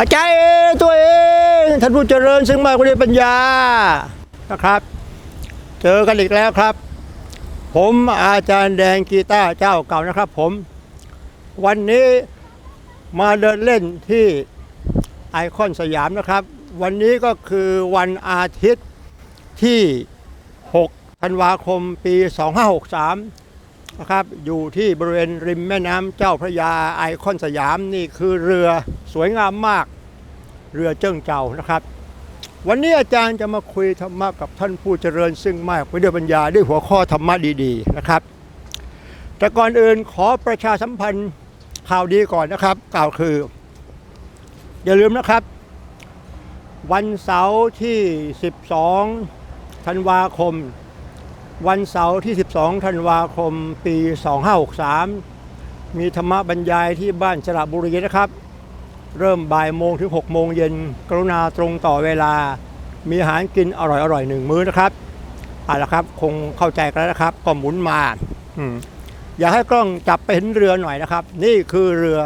อาจารย์ตัวเองท่านผู้เจริญซึ่งมากด้วยปัญญานะครับ เจอกันอีกแล้วครับ ผมอาจารย์แดงกีตาร์เจ้าเก่านะครับ ผม วันนี้มาเดินเล่นที่ไอคอนสยามนะครับ วันนี้ก็คือวันอาทิตย์ที่ 6 ธันวาคมปี 2563 นะครับ อยู่ที่บริเวณริมแม่น้ำเจ้าพระยาไอคอนสยามนี่คือเรือ สวยงามมากเรือเจิ้งเจ้านะครับ วันนี้อาจารย์จะมาคุยธรรมะกับท่านผู้เจริญซึ่งมากไปด้วยปัญญาด้วยหัวข้อธรรมะดีๆนะครับ แต่ก่อนอื่นขอประชาสัมพันธ์ข่าวดีก่อนนะครับ กล่าวคือ อย่าลืมนะครับ วันเสาร์ที่ 12 ธันวาคม วันเสาร์ที่ 12 ธันวาคม ปี 2563 มีธรรมะบรรยายที่บ้านสระบุรีนะครับ เริ่มบ่ายโมงถึง6โมงเย็นกรุณาตรงต่อเวลา มีอาหารกินอร่อยๆหนึ่งมื้อนะครับเอาละครับ คงเข้าใจกันแล้วนะครับ ก็หมุนมาอืมอยากให้กล้องจับไปเห็นเรือหน่อยนะครับ นี่คือเรือ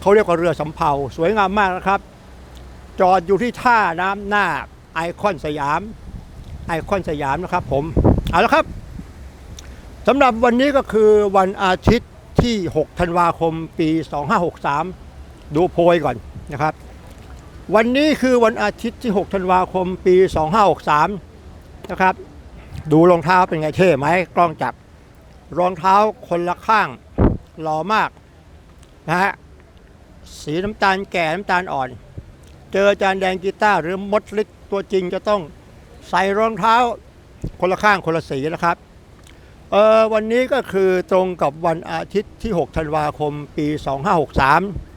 เขาเรียกว่าเรือสำเภาสวยงามมากนะครับ จอดอยู่ที่ท่าน้ำหน้าไอคอนสยาม ไอคอนสยามนะครับ ผมเอาละครับสำหรับวันนี้ก็คือวันอาทิตย์ที่ 6 ธันวาคม ปี 2563 ดูโพยก่อนนะครับ วันนี้คือวันอาทิตย์ที่ 6 ธันวาคมปี 2563 นะครับ ดูรองเท้าเป็นไงเท่ไหมกล้องจับ รองเท้าคนละข้างหล่อมากนะฮะสีน้ำตาลแก่น้ำตาลอ่อน เจออาจารย์แดงกีตาร์หรือมดลิกตัวจริงจะต้องใส่รองเท้าคนละข้างคนละสีนะครับเออวันนี้ก็คือตรงกับวันอาทิตย์ที่ 6 ธันวาคม ปี 2563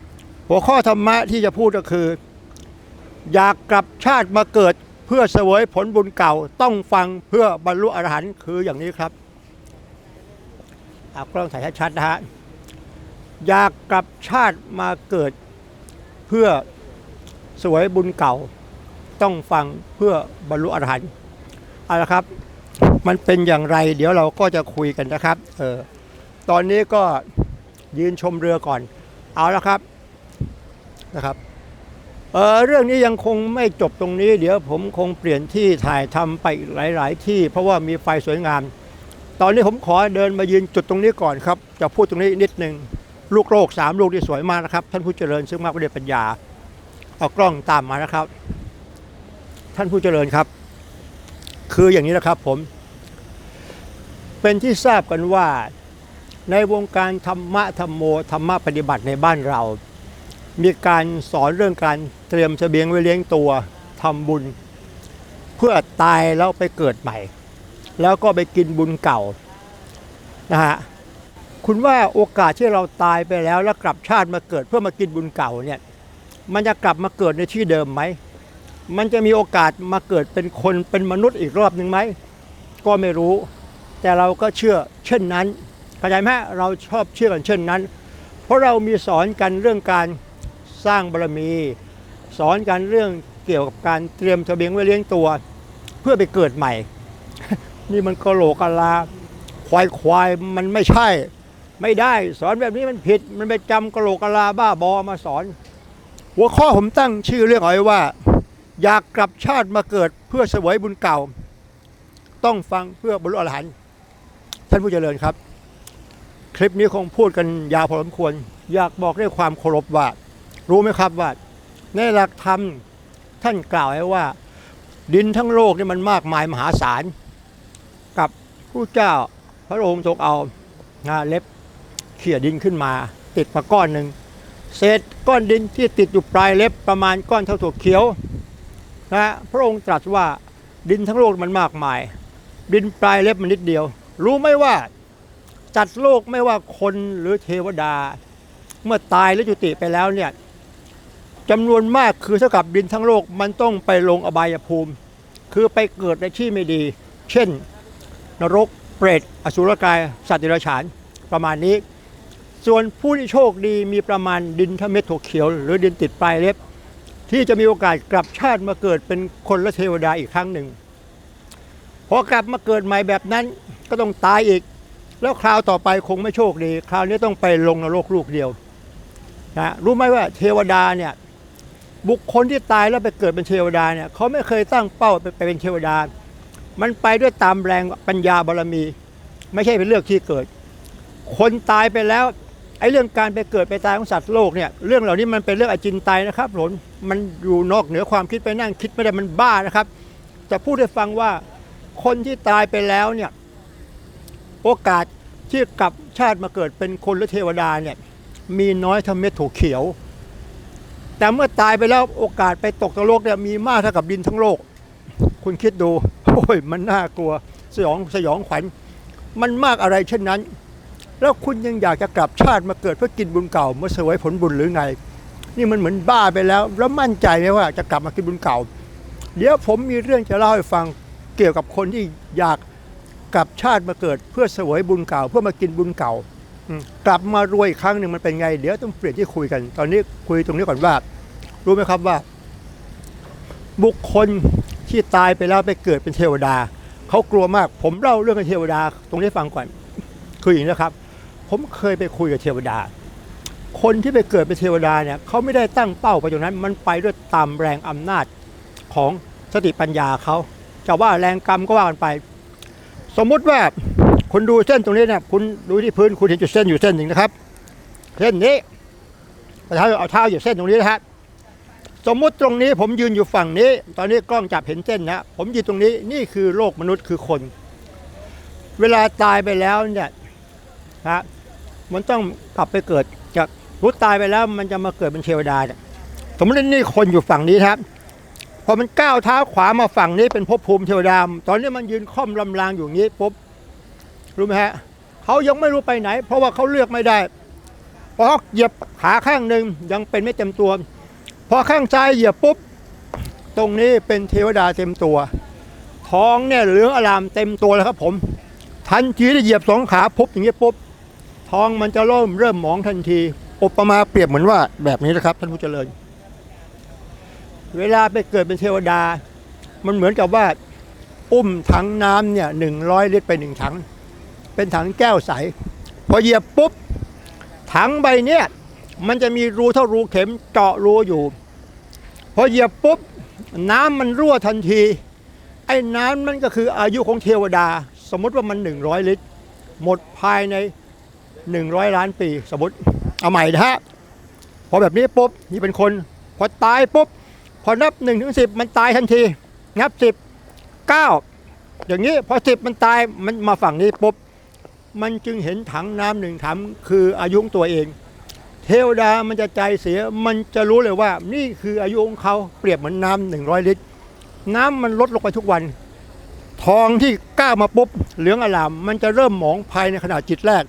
หัวข้อธรรมะที่จะพูดก็คือ อยากกลับชาติมาเกิดเพื่อเสวยผลบุญเก่าต้องฟังเพื่อบรรลุอรหันต์คืออย่างนี้ครับเอากล้องถ่ายชัดๆนะฮะอยากกลับชาติมาเกิดเพื่อสวยบุญเก่า ต้องฟังเพื่อบรรลุอรหันต์เอาละครับ มันเป็นอย่างไร เดี๋ยวเราก็จะคุยกันนะครับเออตอนนี้ก็ยืนชมเรือก่อน เอาละครับ นะครับเเรื่องนี้ยังคงไม่จบตรงนี้ เดี๋ยวผมคงเปลี่ยนที่ถ่ายทำไปหลาย ๆ ที่ เพราะว่ามีไฟสวยงาม ตอนนี้ผมขอเดินมายืนจุดตรงนี้ก่อนครับ จะพูดตรงนี้นิดนึงลูกโลกสามลูกที่สวยมากนะครับ ท่านผู้เจริญซึ่งมากด้วยปัญญาเอากล้องตามมานะครับ ท่านผู้เจริญครับ คืออย่างนี้นะครับผม เป็นที่ทราบกันว่าในวงการธรรมะธรรมโมธรรมะปฏิบัติในบ้านเรา มีการสอนเรื่องการเตรียมเสบียงไว้เลี้ยงตัวทำบุญ เพื่อตายแล้วไปเกิดใหม่ แล้วก็ไปกินบุญเก่านะฮะคุณว่าโอกาสที่เราตายไปแล้วแล้วกลับชาติมาเกิดเพื่อมากินบุญเก่าเนี่ยมันจะกลับมาเกิดในที่เดิมไหม มันจะมีโอกาสมาเกิดเป็นคนเป็นมนุษย์อีกรอบหนึ่งไหม ก็ไม่รู้ แต่เราก็เชื่อเช่นนั้นเข้าใจไหมเราชอบเชื่อกันเช่นนั้น เพราะเรามีสอนกันเรื่องการ สร้างบารมี สอนกันเรื่องเกี่ยวกับการเตรียมเสบียงไว้เลี้ยงตัว เพื่อไปเกิดใหม่ นี่มันกะโหลกกะลาควายควายมันไม่ใช่ ไม่ได้สอนแบบนี้มันผิด มันไปจำกะโหลกกะลาบ้าบอมาสอน หัวข้อผมตั้งชื่อเรื่องเอาไว้ว่า อยากกลับชาติมาเกิดเพื่อเสวยบุญเก่า ต้องฟังเพื่อบรรลุอรหันต์ท่านผู้เจริญครับ คลิปนี้คงพูดกันยาวพอสมควร อยากบอกด้วยความเคารพว่า รู้ไหมครับว่า ในหลักธรรมท่านกล่าวไว้ว่า ดินทั้งโลกนี่มันมากมายมหาศาล กับผู้เจ้าพระองค์ทรงเอางาเล็บเขี่ยดินขึ้นมา ติดมาก้อนหนึ่งเศษก้อนดินที่ติดอยู่ปลายเล็บประมาณก้อนเท่าถั่วเขียวนะฮะพระองค์ตรัสว่าดินทั้งโลกมันมากมาย ดินปลายเล็บมันนิดเดียว รู้ไหมว่าจัดโลกไม่ว่าคนหรือเทวดา เมื่อตายหรือจุติไปแล้วเนี่ย จำนวนมากคือเท่ากับดินทั้งโลกมันต้องไปลงอบายภูมิ คือไปเกิดในที่ไม่ดี เช่น นรกเปรตอสุรกาย สัตว์เดรัจฉานประมาณนี้ ส่วนผู้ที่โชคดีมีประมาณดินทเม็ดถั่วเขียว หรือดินติดปลายเล็บ ที่จะมีโอกาสกลับชาติมาเกิดเป็นคนและเทวดาอีกครั้งหนึ่งพอกลับมาเกิดใหม่แบบนั้นก็ต้องตายอีก แล้วคราวต่อไปคงไม่โชคดี คราวนี้ต้องไปลงนรกลูกเดียวนะรู้ไหมว่าเทวดาเนี่ย บุคคลที่ตายแล้วไปเกิดเป็นเทวดาเนี่ยเขาไม่เคยตั้งเป้าไปไปเป็นเทวดา มันไปด้วยตามแรงปัญญาบารมี ไม่ใช่เป็นเรื่องที่เกิด คนตายไปแล้วไอ้เรื่องการไปเกิดไปตายของสัตว์โลกเนี่ยเรื่องเหล่านี้มันเป็นเรื่องอจินไตยนะครับหลนมันอยู่นอกเหนือความคิดไปนั่งคิดไม่ได้มันบ้านะครับ จะพูดให้ฟังว่าคนที่ตายไปแล้วเนี่ยโอกาสที่กลับชาติมาเกิดเป็นคนหรือเทวดาเนี่ยมีน้อยเท่าเม็ดถั่วเขียว แต่เมื่อตายไปแล้วโอกาสไปตกนรกเนี่ยมีมากเท่ากับดินทั้งโลก คุณคิดดู โอ้ย มันน่ากลัว สยองสยองขวัญ มันมากอะไรเช่นนั้น แล้วคุณยังอยากจะกลับชาติมาเกิดเพื่อกินบุญเก่ามาเสวยผลบุญหรือไง นี่มันเหมือนบ้าไปแล้ว แล้วมั่นใจไหมว่าจะกลับมากินบุญเก่า เดี๋ยวผมมีเรื่องจะเล่าให้ฟังเกี่ยวกับคนที่อยากกลับชาติมาเกิดเพื่อเสวยบุญเก่า เพื่อมากินบุญเก่า กลับมารวยอีกครั้งหนึ่งมันเป็นไง เดี๋ยวต้องเปลี่ยนที่คุยกัน ตอนนี้คุยตรงนี้ก่อนว่า รู้ไหมครับว่า บุคคลที่ตายไปแล้วไปเกิดเป็นเทวดาเขากลัวมาก ผมเล่าเรื่องเทวดา ตรงนี้ฟังก่อน คืออย่างนี้นะครับ ผมเคยไปคุยกับเทวดา คนที่ไปเกิดเป็นเทวดาเนี่ยเขาไม่ได้ตั้งเป้าไปตรงนั้น มันไปด้วยตามแรงอำนาจของสติปัญญาเขาจะว่าแรงกรรมก็ว่ากันไป สมมุติว่า คุณดูเส้นตรงนี้เนี่ยคุณดูที่พื้นคุณเห็นจุดเส้นอยู่เส้นหนึ่งนะครับ เส้นนี้เท้าเอาเท้าอยู่เส้นตรงนี้นะครับสมมุติตรงนี้ผมยืนอยู่ฝั่งนี้ ตอนนี้กล้องจับเห็นเส้นนะผมยืนตรงนี้นี่คือโลกมนุษย์คือคน เวลาตายไปแล้วเนี่ยนะมันต้องกลับไปเกิดจากรู้ตายไปแล้วมันจะมาเกิดเป็นเทวดาเนี่ยสมมติว่านี่คนอยู่ฝั่งนี้ครับพอมันก้าวเท้าขวามาฝั่งนี้เป็นภพภูมิเทวดาตอนนี้มันยืนค่อมลำรางอยู่งนี้ปุ๊บ รู้ไหมฮะเขายังไม่รู้ไปไหน เพราะว่าเขาเลือกไม่ได้พอเขาเหยียบขาข้างหนึ่งยังเป็นไม่เต็มตัว พอข้างซ้ายเหยียบปุ๊บ ตรงนี้เป็นเทวดาเต็มตัว ท้องเนี่ยเหลืองอลามเต็มตัวแล้วครับผม ทันทีที่เหยียบสองขาปุ๊บอย่างนี้ปุ๊บ ท้องมันจะเริ่มเริ่มหมองทันทีอุปมาเปรียบเหมือนว่าแบบนี้นะครับ ท่านผู้เจริญ เวลาไปเกิดเป็นเทวดา มันเหมือนกับว่า อุ้มถังน้ำเนี่ยหนึ่งร้อยลิตรไปหนึ่งถัง เป็นถังแก้วใส พอเหยียบปุ๊บ ถังใบเนี้ยมันจะมีรูเท่ารูเข็มเจาะรูอยู่ พอเหยียบปุ๊บ น้ำมันรั่วทันที ไอ้น้ำนั่นก็คืออายุของเทวดา สมมติว่ามัน 100 ลิตร หมดภายใน 100 ล้านปี สมมติเอาใหม่นะฮะพอแบบนี้ปุ๊บนี่เป็นคน พอตายปุ๊บ พอนับ1นถึงสิมันตายทันที นับ 10 9 อย่างนี้พอ 10 มันตายมันมาฝั่งนี้ปุ๊บ มันจึงเห็นถังน้ำหนึ่งถังคืออายุของตัวเอง เทวดามันจะใจเสียมันจะรู้เลยว่า นี่คืออายุของเขาเปรียบเหมือนน้ำหนึ่งร้อยลิตร น้ำมันลดลงไปทุกวัน ทองที่ก้าวมาปุ๊บเหลืองอลามมันจะเริ่มหมองภายในขณะจิตแรก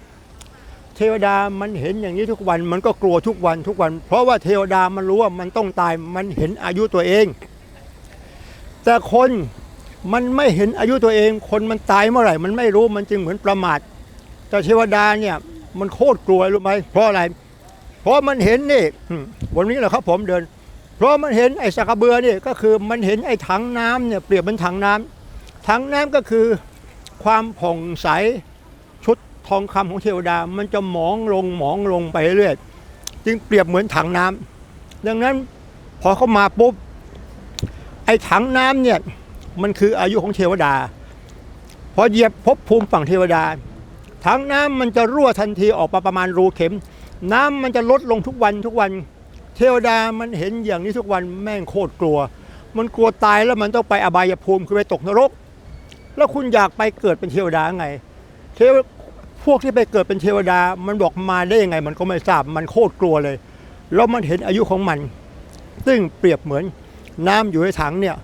เทวดามันเห็นอย่างนี้ทุกวัน มันก็กลัวทุกวันทุกวัน เพราะว่าเทวดามันรู้ว่ามันต้องตายมันเห็นอายุตัวเอง แต่คนมันไม่เห็นอายุตัวเอง คนมันตายเมื่อไหร่ มันไม่รู้มันจึงเหมือนประมาท แต่เทวดาเนี่ยมันโคตรกลัวรู้ไหมเพราะอะไร เพราะมันเห็นนี่วันนี้แหละครับผมเดิน เพราะมันเห็นไอ้สักเบือนี่ก็คือมันเห็นไอ้ถังน้ำเนี่ยเปรียบเป็นถังน้ำถังน้ำก็คือความผ่องใสชุดทองคำของเทวดา มันจะหมองลงหมองลงไปเรื่อยจึงเปรียบเหมือนถังน้ำดังนั้นพอเขามาปุ๊บไอ้ถังน้ำเนี่ยมันคืออายุของเทวดา พอเหยียบภพภูมิฝั่งเทวดา ถังน้ำมันจะรั่วทันทีออกมาประมาณรูเข็ม น้ำมันจะลดลงทุกวันทุกวัน เทวดามันเห็นอย่างนี้ทุกวันแม่งโคตรกลัว มันกลัวตายแล้วมันต้องไปอบายภูมิคือไปตกนรก แล้วคุณอยากไปเกิดเป็นเทวดาไงเทวพวกที่ไปเกิดเป็นเทวดา มันบอกมาได้ยังไง มันก็ไม่ทราบมันโคตรกลัวเลย แล้วมันเห็นอายุของมัน ซึ่งเปรียบเหมือนน้ำอยู่ในถังเนี่ย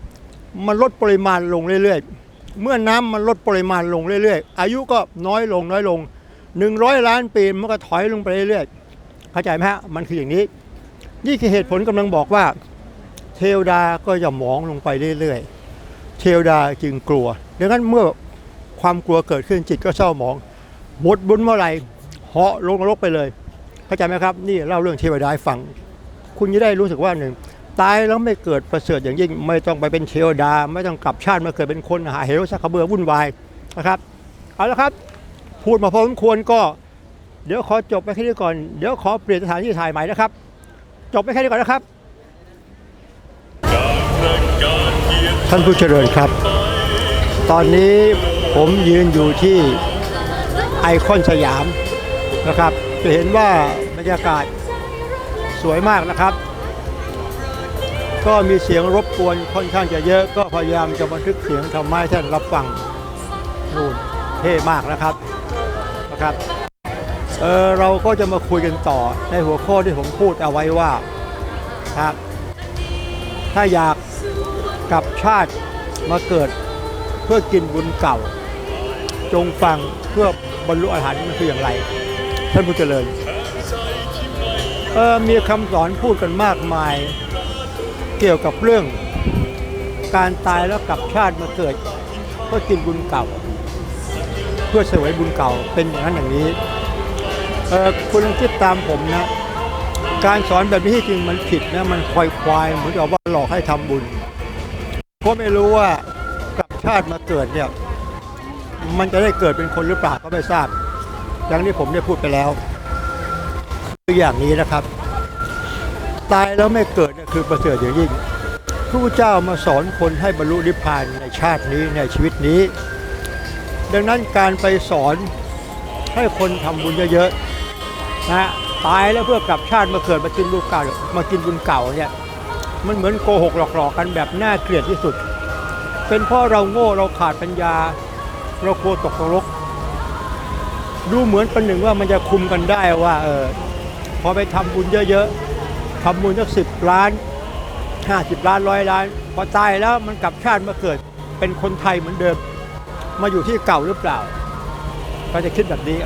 มันลดปริมาณลงเรื่อยๆ เมื่อน้ำมันลดปริมาณลงเรื่อยๆ อายุก็น้อยลงน้อยลง 100 ล้านปีมันก็ถอยลงไปเรื่อยๆเข้าใจไหมฮะมันคืออย่างนี้ นี่คือเหตุผลกำลังบอกว่า เทวดาก็จะมองลงไปเรื่อยๆ เทวดาจึงกลัวดังนั้นเมื่อความกลัวเกิดขึ้นจิตก็เศร้าหมองหมดบุญเมื่อไหร่เหาะลงนรกไปเลยเข้าใจไหมครับ นี่เล่าเรื่องเทวดาให้ฟัง คุณจะได้รู้สึกว่าหนึ่ง ตายแล้วไม่เกิดประเสริฐอย่างยิ่ง ไม่ต้องไปเป็นเทวดา ไม่ต้องกลับชาติมาเกิดเป็นคนหาเหวสักกระเบือวุ่นวายนะครับเอาละครับ พูดมาพอสมควรก็เดี๋ยวขอจบไปแค่นี้ก่อน เดี๋ยวขอเปลี่ยนสถานที่ถ่ายใหม่นะครับ จบไปแค่นี้ก่อนนะครับ ท่านผู้เจริญครับ ตอนนี้ผมยืนอยู่ที่ไอคอนสยามนะครับ จะเห็นว่าบรรยากาศสวยมากนะครับ ก็มีเสียงรบกวนค่อนข้างจะเยอะ ก็พยายามจะบันทึกเสียงทำให้ท่านรับฟังนู่นเท่มากนะครับนะครับเออเราก็จะมาคุยกันต่อในหัวข้อที่ผมพูดเอาไว้ว่าครับถ้าอยากกลับชาติมาเกิดเพื่อกินบุญเก่า จงฟังเพื่อบรรลุอรหันต์มันคืออย่างไร ท่านผู้เจริญเออมีคำสอนพูดกันมากมาย เกี่ยวกับเรื่องการตายแล้วกลับชาติมาเกิดเพื่อกินบุญเก่า เพื่อเสวยบุญเก่าเป็นอย่างนั้นอย่างนี้เออคุณคิดตามผมนะ การสอนแบบนี้จริงมันผิดนะมันควายควายเหมือนกับว่าหลอกให้ทำบุญเพราะไม่รู้ว่ากลับชาติมาเกิดเนี่ยมันจะได้เกิดเป็นคนหรือเปล่าก็ไม่ทราบอย่างที่ผมได้พูดไปแล้วคืออย่างนี้นะครับ ตายแล้วไม่เกิดเนี่ยคือประเสริฐอย่างยิ่งพระพุทธเจ้ามาสอนคนให้บรรลุนิพพานในชาตินี้ในชีวิตนี้ ดังนั้นการไปสอนให้คนทำบุญเยอะๆนะตายแล้วเพื่อกลับชาติมาเกิดมากินบุญเก่ามากินบุญเก่าเนี่ยมันเหมือนโกหกหลอกๆกันแบบน่าเกลียดที่สุด เป็นเพราะเราโง่เราขาดปัญญา เรากลัวตกนรกดูเหมือนเป็นหนึ่งว่ามันจะคุมกันได้ว่าเออพอไปทำบุญเยอะ ๆ ทำบุญสักสิบล้านห้าสิบล้านร้อยล้าน พอตายแล้วมันกลับชาติมาเกิด เป็นคนไทยเหมือนเดิม มาอยู่ที่เก่าหรือเปล่า ก็จะคิดแบบนี้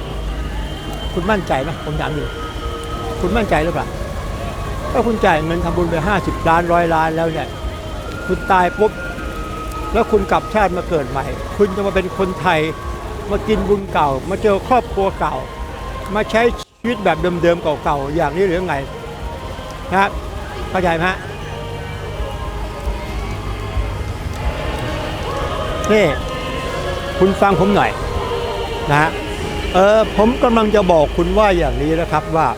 คุณมั่นใจไหมผมถามอยู่คุณมั่นใจหรือเปล่าถ้าคุณจ่ายเงินทำบุญไปห้าสิบล้านร้อยล้านแล้วเนี่ยคุณตายปุ๊บแล้วคุณกลับชาติมาเกิดใหม่ คุณจะมาเป็นคนไทย มากินบุญเก่า มาเจอครอบครัวเก่า มาใช้ชีวิตแบบเดิมๆเก่าๆอย่างนี้หรือไง ครับ เข้าใจไหมฮะนี่คุณฟังผมหน่อยนะฮะเออผมกำลังจะบอกคุณว่าอย่างนี้นะครับว่า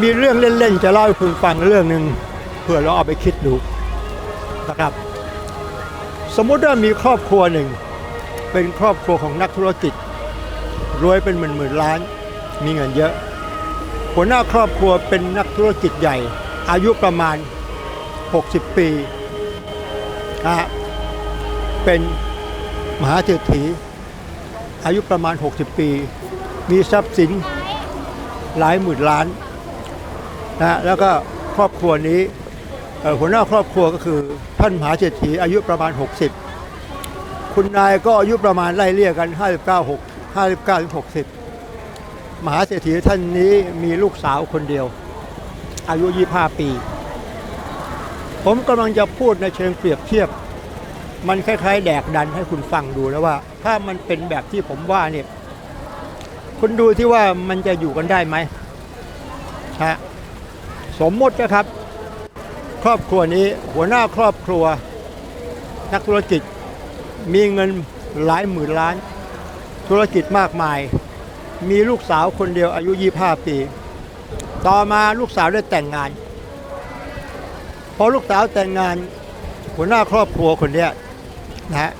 มีเรื่องเล่นๆจะเล่าให้คุณฟังเรื่องหนึ่งเพื่อเราเอาไปคิดดูนะครับ สมมุติว่ามีครอบครัวหนึ่ง เป็นครอบครัวของนักธุรกิจรวยเป็นหมื่นหมื่นล้าน มีเงินเยอะ หัวหน้าครอบครัวเป็นนักธุรกิจใหญ่ อายุประมาณ 60 ปีนะเป็นมหาเศรษฐี อายุประมาณ 60 ปี มีทรัพย์สินหลายหมื่นล้านนะแล้วก็ครอบครัวนี้หัวหน้าครอบครัวก็คือท่านมหาเศรษฐีอายุประมาณ 60 คุณนายก็อายุประมาณไล่เลี่ยกัน 59 6 59ถึง60 มหาเศรษฐีท่านนี้มีลูกสาวคนเดียว อายุ 25 ปี ผมกำลังจะพูดในเชิงเปรียบเทียบ มันคล้ายๆ แดกดันให้คุณฟังดูแล้วว่า ถ้ามันเป็นแบบที่ผมว่าเนี่ยคุณดูที่ว่ามันจะอยู่กันได้ไหมฮะสมมตินะครับ ครอบครัวนี้หัวหน้าครอบครัว นักธุรกิจมีเงินหลายหมื่นล้าน ธุรกิจมากมาย มีลูกสาวคนเดียวอายุ 25 ปี ต่อมาลูกสาวได้แต่งงาน พอลูกสาวแต่งงาน หัวหน้าครอบครัวคนเนี้ยนะฮะ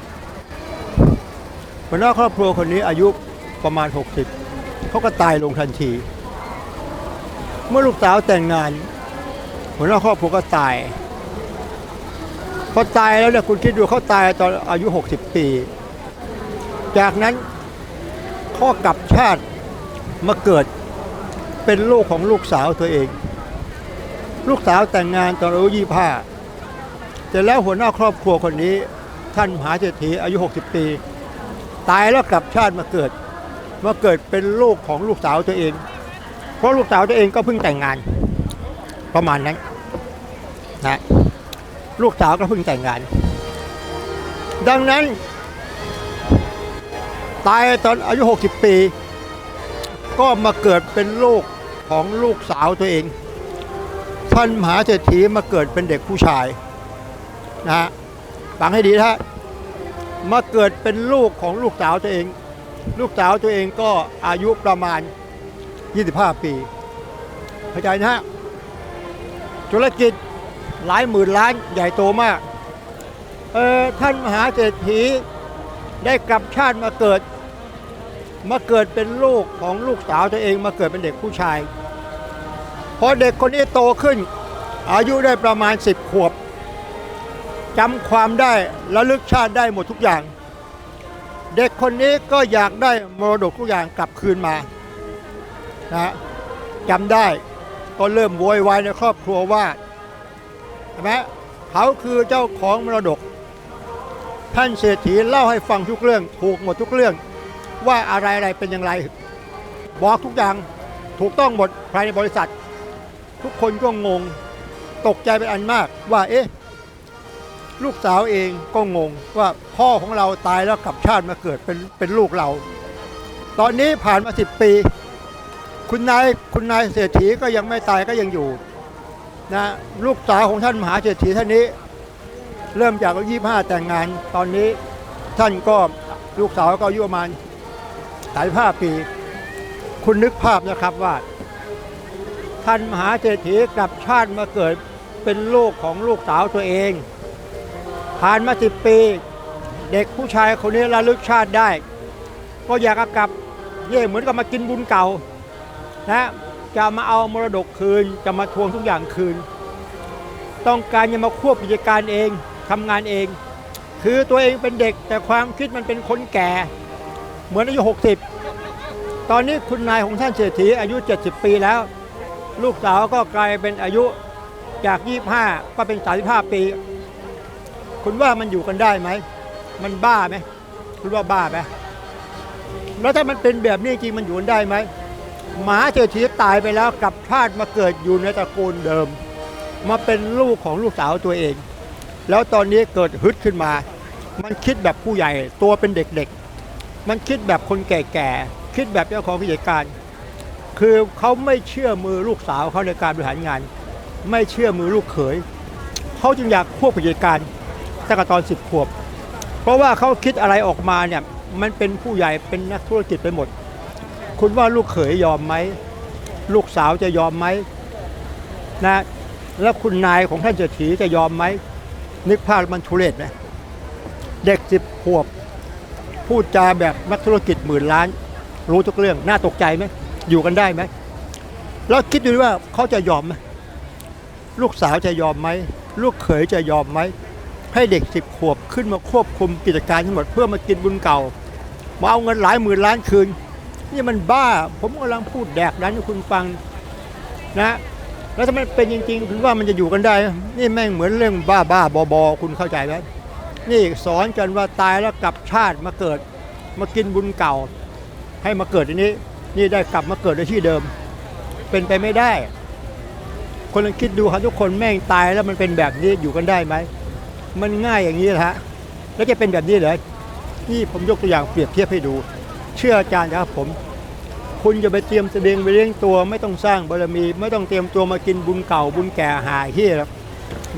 หัวหน้าครอบครัวคนนี้อายุประมาณ 60เขาก็ตายลงทันที เมื่อลูกสาวแต่งงาน หัวหน้าครอบครัวก็ตายพอตายแล้วเนี่ยคุณคิดดูเขาตายตอนอายุ 60 ปี จากนั้นข้อกลับชาติ มาเกิดเป็นลูกของลูกสาวตัวเอง ลูกสาวแต่งงานตอนอายุยี่ห้าแต่แล้วหัวหน้าครอบครัวคนนี้ ท่านมหาเศรษฐีอายุ 60 ปี ตายแล้วกลับชาติมาเกิด มาเกิดเป็นลูกของลูกสาวตัวเอง เพราะลูกสาวตัวเองก็เพิ่งแต่งงาน ประมาณนั้นนะลูกสาวก็เพิ่งแต่งงาน ดังนั้น ตายตอนอายุ 60 ปี ก็มาเกิดเป็นลูกของลูกสาวตัวเอง ท่านมหาเศรษฐีมาเกิดเป็นเด็กผู้ชายนะฮะฟังให้ดีนะฮะมาเกิดเป็นลูกของลูกสาวตัวเอง ลูกสาวตัวเองก็อายุประมาณ 25 ปีเข้าใจนะฮะธุรกิจหลายหมื่นล้านใหญ่โตมาก เออท่านมหาเศรษฐีได้กลับชาติมาเกิด มาเกิดเป็นลูกของลูกสาวตัวเองมาเกิดเป็นเด็กผู้ชาย พอเด็กคนนี้โตขึ้น อายุได้ประมาณ 10 ขวบจำความได้และลึกชาติได้หมดทุกอย่าง เด็กคนนี้ก็อยากได้มรดกทุกอย่างกลับคืนมานะฮะจำได้ก็เริ่มโวยวายในครอบครัวว่าใช่ไหมเขาคือเจ้าของมรดกท่านเศรษฐีเล่าให้ฟังทุกเรื่อง ถูกหมดทุกเรื่อง ว่าอะไรอะไรเป็นอย่างไร บอกทุกอย่างถูกต้องหมดภายในบริษัท ทุกคนก็งง ตกใจเป็นอันมากว่าเอ๊ะลูกสาวเองก็งงว่าพ่อของเราตายแล้วกลับชาติมาเกิดเป็นเป็นลูกเรา ตอนนี้ผ่านมาสิบปี คุณนายคุณนายเศรษฐีก็ยังไม่ตายก็ยังอยู่นะลูกสาวของท่านมหาเศรษฐีท่านนี้ เริ่มจากอายุยี่ห้าแต่งงาน ตอนนี้ท่านก็ลูกสาวก็อายุประมาณ สายห้าปี คุณนึกภาพนะครับว่า ท่านมหาเศรษฐีกลับชาติมาเกิดเป็นลูกของลูกสาวตัวเอง ผ่านมาสิบปี เด็กผู้ชายคนนี้ระลึกชาติได้ ก็อยากจะกลับเย่เหมือนกับมากินบุญเก่านะจะมาเอามรดกคืนจะมาทวงทุกอย่างคืน ต้องการจะมาควบกิจการเองทำงานเอง คือตัวเองเป็นเด็กแต่ความคิดมันเป็นคนแก่ เหมือนอายุ 60 ตอนนี้คุณนายของท่านเศรษฐีอายุ 70 ปีแล้ว ลูกสาวก็กลายเป็นอายุจาก 25 ก็เป็น 35 ปี คุณว่ามันอยู่กันได้ไหม มันบ้าไหม คุณว่าบ้าไหมแล้วถ้ามันเป็นแบบนี้จริงมันอยู่กันได้ไหม หมาเศรษฐีตายไปแล้วกลับชาติมาเกิดอยู่ในตระกูลเดิม มาเป็นลูกของลูกสาวตัวเอง แล้วตอนนี้เกิดฮึดขึ้นมา มันคิดแบบผู้ใหญ่ตัวเป็นเด็กๆ มันคิดแบบคนแก่ๆ คิดแบบเจ้าของกิจการ คือเขาไม่เชื่อมือลูกสาวเขาในการบริหารงาน ไม่เชื่อมือลูกเขย เขาจึงอยากควบกิจการตั้งแต่ตอนสิบขวบ เพราะว่าเขาคิดอะไรออกมาเนี่ยมันเป็นผู้ใหญ่เป็นนักธุรกิจไปหมด คุณว่าลูกเขยยอมไหม ลูกสาวจะยอมไหมนะแล้วคุณนายของท่านเศรษฐีจะยอมไหมนึกภาพมันทุเรศไหมเด็กสิบขวบ พูดจาแบบนักธุรกิจหมื่นล้าน รู้ทุกเรื่อง น่าตกใจไหมอยู่กันได้ไหมแล้วคิดดูดิว่าเขาจะยอมไหมลูกสาวจะยอมไหมลูกเขยจะยอมไหมให้เด็กสิบขวบขึ้นมาควบคุมกิจการทั้งหมดเพื่อมากินบุญเก่ามาเอาเงินหลายหมื่นล้านคืน นี่มันบ้า ผมกำลังพูดแดกนั้นให้คุณฟังนะแล้วถ้ามันเป็นจริงๆคุณว่ามันจะอยู่กันได้ไหมนี่แม่งเหมือนเรื่องบ้าบ้าบอๆคุณเข้าใจไหม นี่สอนกันว่าตายแล้วกลับชาติมาเกิด มากินบุญเก่า ให้มาเกิดที่นี้ นี่ได้กลับมาเกิดในที่เดิม เป็นไปไม่ได้ คนลองคิดดูครับทุกคนแม่งตายแล้วมันเป็นแบบนี้อยู่กันได้ไหมมันง่ายอย่างนี้แหละฮะแล้วจะเป็นแบบนี้เหรอนี่ผมยกตัวอย่างเปรียบเทียบให้ดู เชื่ออาจารย์นะครับผม คุณจะไปเตรียมเสบียงไปเลี้ยงตัว ไม่ต้องสร้างบารมี ไม่ต้องเตรียมตัวมากินบุญเก่าบุญแก่หายที่แล้ว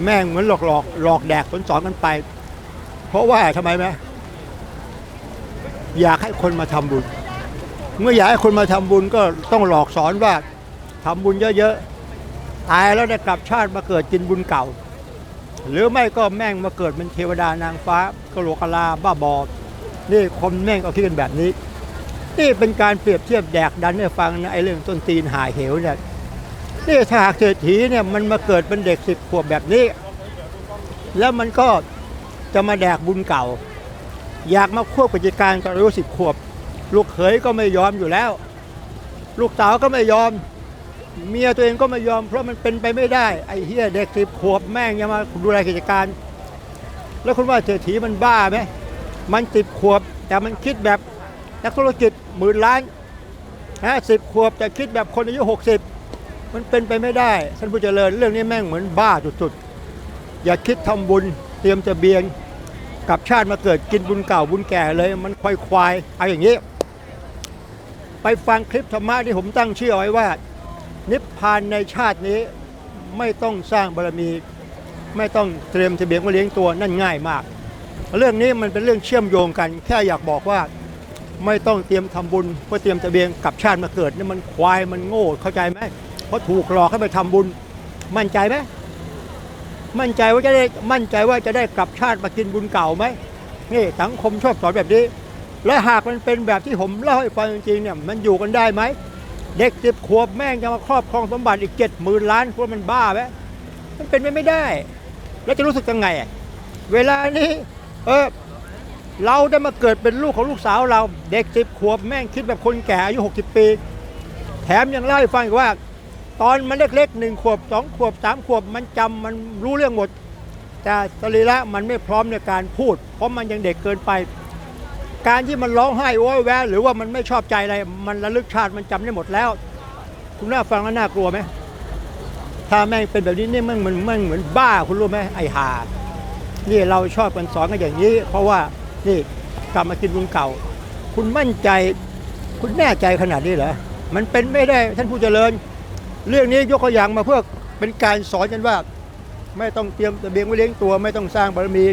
แม่งเหมือนหลอกหลอกหลอกแดกสอนสอนกันไป เพราะว่าทำไมไหมอยากให้คนมาทำบุญ เมื่ออยากให้คนมาทำบุญก็ต้องหลอกสอนว่าทำบุญเยอะๆตายแล้วได้กลับชาติมาเกิดกินบุญเก่า หรือไม่ก็แม่งมาเกิดเป็นเทวดานางฟ้ากะโหลกกะลาบ้าบอนี่คนแม่งก็คิดกันแบบนี้ นี่เป็นการเปรียบเทียบแดกดันให้ฟังนะไอ้เรื่องต้นตีนหายเหวเนี่ยนี่ถ้าหากเศรษฐีเนี่ยมันมาเกิดเป็นเด็กสิบขวบแบบนี้ แล้วมันก็ จะมาแดกบุญเก่า อยากมาควบกิจการกับอายุสิบขวบ ลูกเขยก็ไม่ยอมอยู่แล้ว ลูกสาวก็ไม่ยอม เมียตัวเองก็ไม่ยอม เพราะมันเป็นไปไม่ได้ไอ้เฮียเด็กสิบขวบแม่งยังมาดูแลกิจการ แล้วคุณว่าเศรษฐีมันบ้าไหมมันสิบขวบ แต่มันคิดแบบนักธุรกิจหมื่นล้านฮะสิบขวบแต่คิดแบบคนอายุหกสิบมันเป็นไปไม่ได้ท่านผู้เจริญเรื่องนี้แม่งเหมือนบ้าสุดๆอย่าคิดทำบุญ รียมจะเบียงกลับชาติมาเกิดกินบุญเก่าบุญแก่เลย มันควายควายเอาอย่างนี้ ไปฟังคลิปธรรมะที่ผมตั้งชื่อไว้ว่า นิพพานในชาตินี้ไม่ต้องสร้างบารมี ไม่ต้องเตรียมจะเบียงมาเลี้ยงตัวนั่นง่ายมาก เรื่องนี้มันเป็นเรื่องเชื่อมโยงกัน แค่อยากบอกว่าไม่ต้องเตรียมทำบุญเพื่อเตรียมจะเบียงกลับชาติมาเกิดนี่มันควายมันโง่เข้าใจไหมเพราะถูกหลอกให้ไปทำบุญมั่นใจไหม มั่นใจว่าจะได้มั่นใจว่าจะได้กลับชาติมากินบุญเก่าไหมนี่สังคมชอบสอนแบบนี้ และหากมันเป็นแบบที่ผมเล่าให้ฟังจริงเนี่ยมันอยู่กันได้ไหมเด็กสิบขวบแม่งจะมาครอบครองสมบัติอีกเจ็ดหมื่นล้านพวกมันบ้าไหมมันเป็นไปไม่ได้ แล้วจะรู้สึกยังไง เวลานี้ เออเราได้มาเกิดเป็นลูกของลูกสาวเรา เด็กสิบขวบแม่งคิดแบบคนแก่อายุ60ปี แถมยังเล่าให้ฟังอีกว่า ตอนมันเล็กๆหนึ่งขวบสองขวบสามขวบมันจำมันรู้เรื่องหมด แต่สรีระมันไม่พร้อมในการพูด เพราะมันยังเด็กเกินไป การที่มันร้องไห้โอ้ยแวะหรือว่ามันไม่ชอบใจอะไร มันระลึกชาติมันจำได้หมดแล้ว คุณน่าฟังแล้วน่ากลัวไหมถ้าแม่งเป็นแบบนี้นี่แม่งมันม่งเหมือนบ้าคุณรู้ไหมไอ้ห่านี่เราชอบกันสอนกันอย่างนี้ เพราะว่านี่กลับมากินบุญเก่า คุณมั่นใจ คุณแน่ใจขนาดนี้เหรอมันเป็นไม่ได้ท่านผู้เจริญ เรื่องนี้ยกตัวอย่างมาเพื่อเป็นการสอนกันว่า ไม่ต้องเตรียมเบียงไว้เลี้ยงตัว ไม่ต้องสร้างบารมี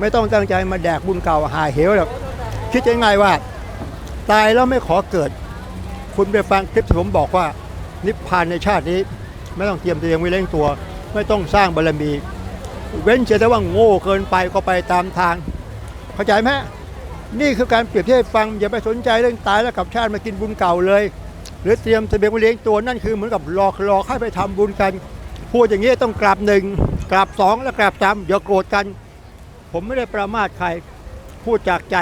ไม่ต้องตั้งใจมาแดกบุญเก่าหาเหวหรอกคิดยังไงว่า ตายแล้วไม่ขอเกิด คุณไปฟังคลิปที่ผมบอกว่า นิพพานในชาตินี้ ไม่ต้องเตรียมเบียงไว้เลี้ยงตัว ไม่ต้องสร้างบารมี เว้นเสียแต่ว่าโง่เกินไปก็ไปตามทาง เข้าใจไหมนี่คือการเปรียบเทียบฟังอย่าไปสนใจเรื่องตายแล้วกลับชาติมากินบุญเก่าเลย หรือเตรียมเสบียงว้เลี้ยงตัวนั่นคือเหมือนกับหลอกหลอกให้ไปทำบุญกันพูดอย่างนี้ต้องกราบหนึ่งกราบสองและกราบสามอย่าโกรธกัน ผมไม่ได้ประมาทใครพูดจากใจ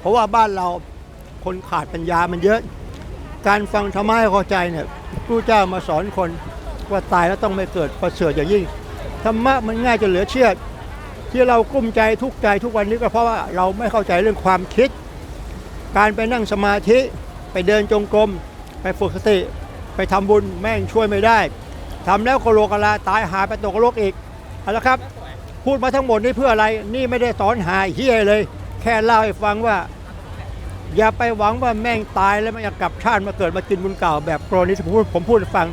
เพราะว่าบ้านเราคนขาดปัญญามันเยอะ การฟังธรรมะให้เข้าใจเนี่ยพระเจ้ามาสอนคนว่าตายแล้วต้องไม่เกิดประเสริฐอย่างยิ่งธรรมะมันง่ายจนเหลือเชื่อที่เรากลุ้มใจทุกใจทุกวันนี้ก็เพราะว่าเราไม่เข้าใจเรื่องความคิด การไปนั่งสมาธิ ไปเดินจงกรม ไปฝึกสติ ไปทำบุญแม่งช่วยไม่ได้ทำแล้วก็โลกาลาตายหาไปตกนรกอีกเอาละครับ พูดมาทั้งหมดนี่เพื่ออะไร นี่ไม่ได้สอนหายเฮียเลย แค่เล่าให้ฟังว่า อย่าไปหวังว่าแม่งตายแล้วมันจะกลับชาติมาเกิดมากินบุญเก่าแบบกรณีที่ผมพูดผมพูดให้ฟัง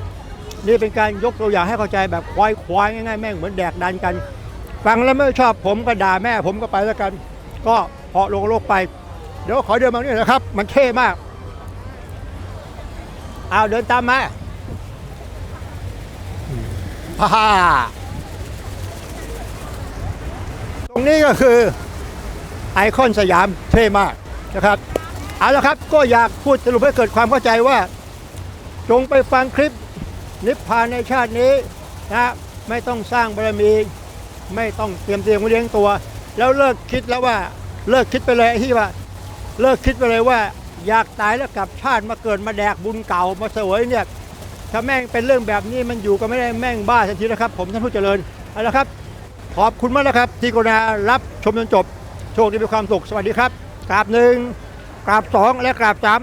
นี่เป็นการยกตัวอย่างให้เข้าใจแบบควายควายๆง่ายๆแม่งเหมือนแดกดันกัน ฟังแล้วไม่ชอบผมก็ด่าแม่ผมก็ไปแล้วกัน ก็เหาะลงโลกไปเดี๋ยวขอเดินมานี่นะครับ มันเท่มาก เอาเดินตามมาฮ่าฮ่าตรงนี้ก็คือไอคอนสยามเท่มากนะครับ เอาละครับก็อยากพูดสรุปให้เกิดความเข้าใจว่า จงไปฟังคลิปนิพพานในชาตินี้นะไม่ต้องสร้างบารมี ไม่ต้องเตรียมเตรียมไว้เลี้ยงตัว แล้วเลิกคิดแล้วว่าเลิกคิดไปเลยไอ้ที่ว่า เลิกคิดไปเลยว่า อยากตายแล้วกลับชาติมาเกิดมาแดกบุญเก่ามาเสวยเนี่ยถ้าแม่งเป็นเรื่องแบบนี้มันอยู่ก็ไม่ได้แม่งบ้าทันทีนะครับ ผมท่านผู้เจริญเอาละครับ ขอบคุณมากนะครับ ที่กรุณารับชมจนจบ โชคดีมีความสุขสวัสดีครับกราบหนึ่งกราบสองและกราบสาม